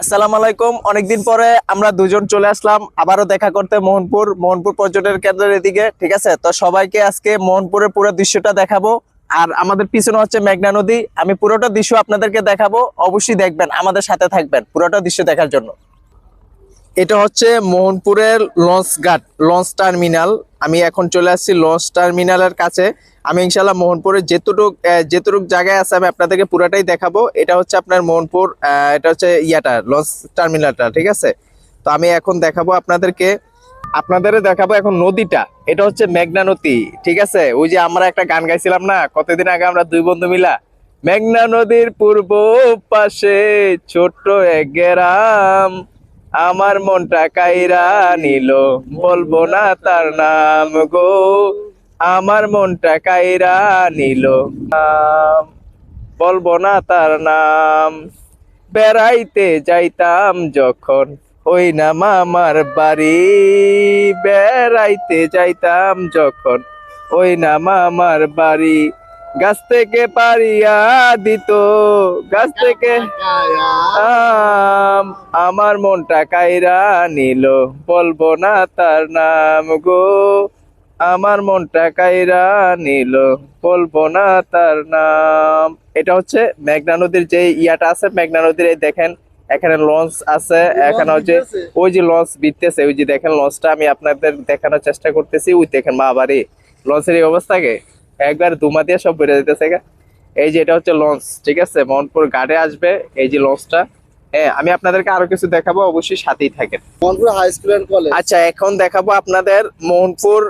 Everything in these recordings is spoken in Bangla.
আসসালামু আলাইকুম। অনেকদিন পরে আমরা দুজন চলে আসলাম। আবারও দেখা করতে মোহনপুর মোহনপুর পর্যটন কেন্দ্রের এদিকে, ঠিক আছে? তো সবাইকে আজকে মোহনপুরের পুরো দৃশ্যটা দেখাবো। আর আমাদের পিছনে হচ্ছে মেঘনা নদী। আমি পুরোটা দৃশ্য আপনাদেরকে দেখাবো। অবশ্যই দেখবেন, আমাদের সাথে থাকবেন পুরোটা দৃশ্য দেখার জন্য। এটা হচ্ছে মোহনপুরের লঞ্চ ঘাট লঞ্চ টার্মিনাল। আমি এখন চলে আসছি লঞ্চ টার্মিনালের কাছে। আমি ইনশাল্লাহ মোহনপুরে যেতটুক যেতটুক জায়গায় আছে, আমি আপনাদেরকে পুরাটাই দেখাবো। এটা হচ্ছে আপনার মোহনপুর এটা হচ্ছে ইয়াটা, লঞ্চ টার্মিনালটা, ঠিক আছে? তো আমি এখন দেখাবো আপনাদেরকে আপনাদের দেখাবো এখন নদীটা। এটা হচ্ছে মেঘনা নদী, ঠিক আছে? ওই যে আমরা একটা গান গাইছিলাম না, কতদিন আগে আমরা দুই বন্ধু মিলা? মেঘনা নদীর পূর্ব পাশে ছোট্ট এক গ্রাম, আমার মনটা কাইরা নিল, বলব না তার নাম গো। আমার মনটা কাইরা নিল। বলব না তার নাম। বেড়াইতে যাইতাম যখন ওই না মামার বাড়ি। বেড়াইতে যাইতাম যখন ওই না মামার বাড়ি। গাছ থেকে পারিয়া দিত, গাছ থেকে আমার মনটা কাইরা নিল, বলব না তার নাম গো। আমার মনটা কাইরা নিল বলব না তার নাম। এটা হচ্ছে মেঘনা নদীর যে ইয়াটা আছে মেঘনা নদীর এই দেখেন এখানে লঞ্চ আছে এখানে হচ্ছে ওই যে লঞ্চ বিতেছে ওই যে দেখেন লঞ্চটা আমি আপনাদের দেখানোর চেষ্টা করতেছি। ওই দেখেন মা বাড়ি। লঞ্চের এই অবস্থাকে একবার দুমা দিয়ে সব বেড়ে যেতেছে। এই যে এটা হচ্ছে লঞ্চ ঠিক আছে? মনপুর ঘাটে আসবে এই যে লঞ্চটা হ্যাঁ আমি আপনাদেরকে আরও কিছু দেখাবো অবশ্যই সাথেই থাকেন। Monpur high school and college আচ্ছা এখন দেখাবো আপনাদের Mohanpur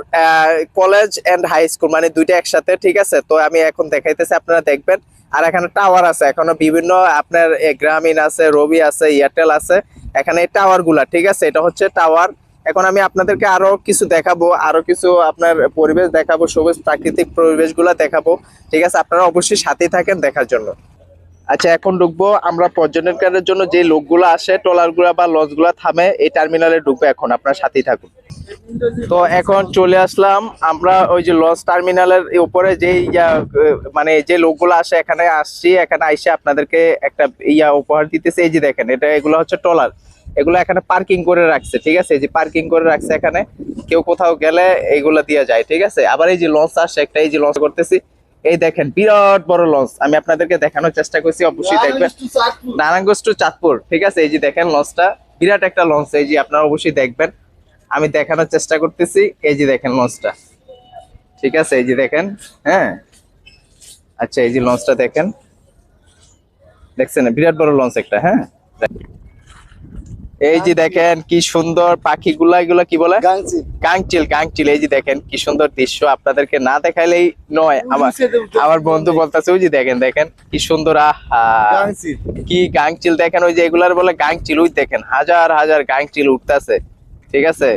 college and high school মানে দুইটা একসাথে ঠিক আছে? তো আমি এখন দেখাইতেছি আপনারা দেখবেন। আর এখানে টাওয়ার আছে এখনও বিভিন্ন আপনার গ্রামীণ আছে রবি আছে এয়ারটেল আছে এখানে টাওয়ারগুলা ঠিক আছে? এটা হচ্ছে টাওয়ার এখন আমি আপনাদেরকে আরও কিছু দেখাবো আরও কিছু আপনার পরিবেশ দেখাবো সবুজ প্রাকৃতিক পরিবেশগুলা দেখাবো ঠিক আছে? আপনারা অবশ্যই সাথেই থাকেন দেখার জন্য। আচ্ছা এখন ঢুকবো। আমরা পর্যটনের জন্য যে লোকগুলো আসে ট্রলারগুলা বা লঞ্চগুলা থামে, এই টার্মিনালে ঢুকবো এখন। আপনার সাথেই থাকুন। তো এখন চলে আসলাম। আমরা ওই যে লঞ্চ টার্মিনালের উপরে যে মানে যে লোকগুলো আসে, এখানে আসছি। এখানে আইসে আপনাদেরকে একটা ইয়া উপহার দিতেছে। এই যে দেখেন, এটা, এগুলো হচ্ছে ট্রলার। এগুলো এখানে পার্কিং করে রাখছে, ঠিক আছে? যে পার্কিং করে রাখছে এখানে। কেউ কোথাও গেলে এইগুলো দিয়ে যায়, ঠিক আছে? আবার এই যে লঞ্চ আসে, একটা এই যে লঞ্চ করতেছি। এই দেখেন বিরাট বড় লঞ্চ। আমি আপনাদেরকে দেখানোর চেষ্টা করছি অবশ্যই দেখবেন। নারায়ণগঞ্জ টু চাঁদপুর ঠিক আছে? এই যে দেখেন লঞ্চটা বিরাট একটা লঞ্চ এই যে আপনারা অবশ্যই দেখবেন। আমি দেখানোর চেষ্টা করতেছি এই যে দেখেন লঞ্চটা ঠিক আছে? এই যে দেখেন হ্যাঁ? আচ্ছা এই যে লঞ্চটা দেখেন। দেখছেন? বিরাট বড় লঞ্চ একটা হ্যাঁ? এই যে দেখেন কি সুন্দর পাখিগুলা এগুলো কি বলে? গাংচি গাংচিল গাংচিল এই যে দেখেন কি সুন্দর দৃশ্য। আপনাদেরকে না দেখাইলেই নয় আমার আমার বন্ধু বলতেছে ওই যে দেখেন দেখেন কি সুন্দর আহা। কি গাংচিল দেখেন ওই যে এগুলার বলে গাংচিল ওই দেখেন হাজার হাজার গাংচিল উঠতেছে। ঠিক আছে?